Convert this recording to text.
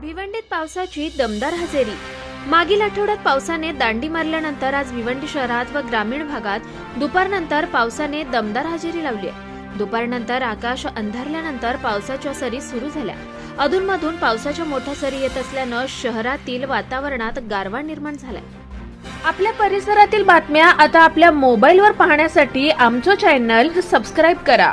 भिवंडीत पावसाची दमदार हजेरी. मागील आठवड्यात पावसाने दांडी मारल्यानंतर आज भिवंडी शहरात व ग्रामीण भागात दुपारनंतर पावसाने दमदार हजेरी लावली आहे. दुपारनंतर आकाश अंधारल्यानंतर पावसाच्या सरी सुरू झाल्या. अधूनमधून पावसाच्या मोठ्या सरी येत असल्यानं शहरातील वातावरणात गारवा निर्माण झालाय. आपल्या परिसरातील बातम्या आता आपल्या मोबाईलवर पाहण्यासाठी आमचं चॅनल सबस्क्राईब करा.